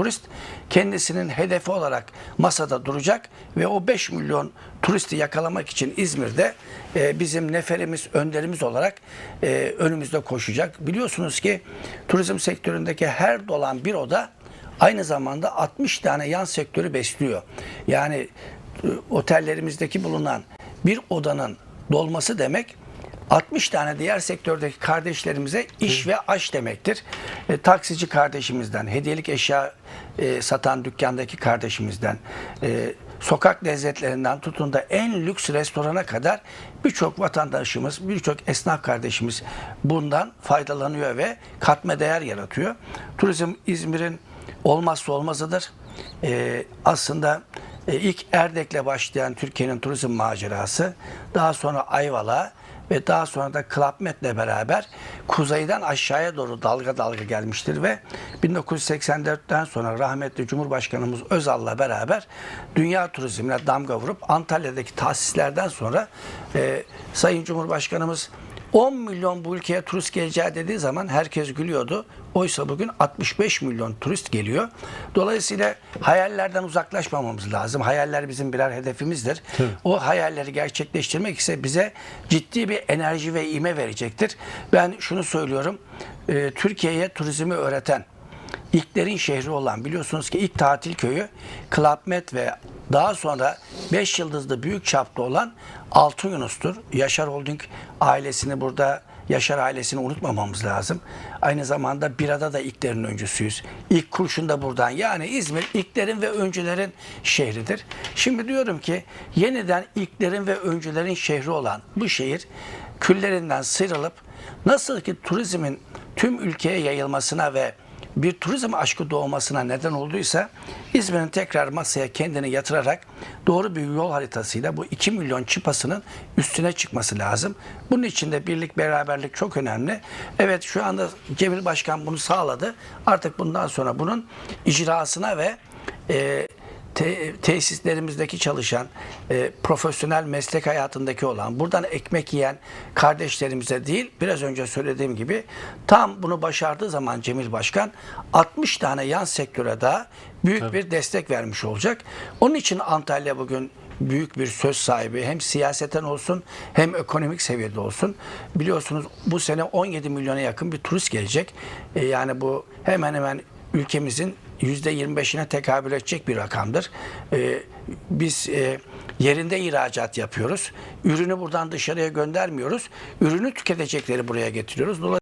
turist kendisinin hedefi olarak masada duracak ve o 5 milyon turisti yakalamak için İzmir'de e, bizim neferimiz, önderimiz olarak e, önümüzde koşacak. Biliyorsunuz ki turizm sektöründeki her dolan bir oda aynı zamanda 60 tane yan sektörü besliyor. Yani e, otellerimizdeki bulunan bir odanın dolması demek 60 tane diğer sektördeki kardeşlerimize iş ve aş demektir. E, taksici kardeşimizden, hediyelik eşya e, satan dükkandaki kardeşimizden, e, sokak lezzetlerinden tutun da en lüks restorana kadar birçok vatandaşımız, birçok esnaf kardeşimiz bundan faydalanıyor ve katma değer yaratıyor. Turizm İzmir'in olmazsa olmazıdır. E, aslında e, ilk Erdek'le başlayan Türkiye'nin turizm macerası, daha sonra Ayvalık'a ve daha sonra da Club Med'le beraber kuzeyden aşağıya doğru dalga dalga gelmiştir ve 1984'ten sonra rahmetli Cumhurbaşkanımız Özal'la beraber dünya turizmine damga vurup Antalya'daki tasislerden sonra e, Sayın Cumhurbaşkanımız 10 milyon bu ülkeye turist geleceği dediği zaman herkes gülüyordu. Oysa bugün 65 milyon turist geliyor. Dolayısıyla hayallerden uzaklaşmamamız lazım. Hayaller bizim birer hedefimizdir. O hayalleri gerçekleştirmek ise bize ciddi bir enerji ve ime verecektir. Ben şunu söylüyorum. e, Türkiye'ye turizmi öğreten, İlklerin şehri olan biliyorsunuz ki ilk tatil köyü Med ve daha sonra 5 yıldızlı büyük çapta olan Altın Yunus'tur. Yaşar Holding ailesini burada Yaşar ailesini unutmamamız lazım. Aynı zamanda Bira'da da ilklerin öncüsüyüz. İlk kurşun da buradan. Yani İzmir ilklerin ve öncülerin şehridir. Şimdi diyorum ki yeniden ilklerin ve öncülerin şehri olan bu şehir küllerinden sıyrılıp nasıl ki turizmin tüm ülkeye yayılmasına ve bir turizm aşkı doğmasına neden olduysa İzmir'in tekrar masaya kendini yatırarak doğru bir yol haritasıyla bu 2 milyon çıpasının üstüne çıkması lazım. Bunun için de birlik beraberlik çok önemli. Evet şu anda Cemil Başkan bunu sağladı. Artık bundan sonra bunun icrasına ve e, te- tesislerimizdeki çalışan, e, profesyonel meslek hayatındaki olan, buradan ekmek yiyen kardeşlerimize değil, biraz önce söylediğim gibi tam bunu başardığı zaman Cemil Başkan 60 tane yan sektöre daha büyük bir destek vermiş olacak. Onun için Antalya bugün büyük bir söz sahibi hem siyaseten olsun hem ekonomik seviyede olsun. Biliyorsunuz bu sene 17 milyona yakın bir turist gelecek. E, yani bu hemen hemen ülkemizin %25'ine tekabül edecek bir rakamdır. Ee, biz e, yerinde ihracat yapıyoruz. Ürünü buradan dışarıya göndermiyoruz. Ürünü tüketecekleri buraya getiriyoruz. Dolayısıyla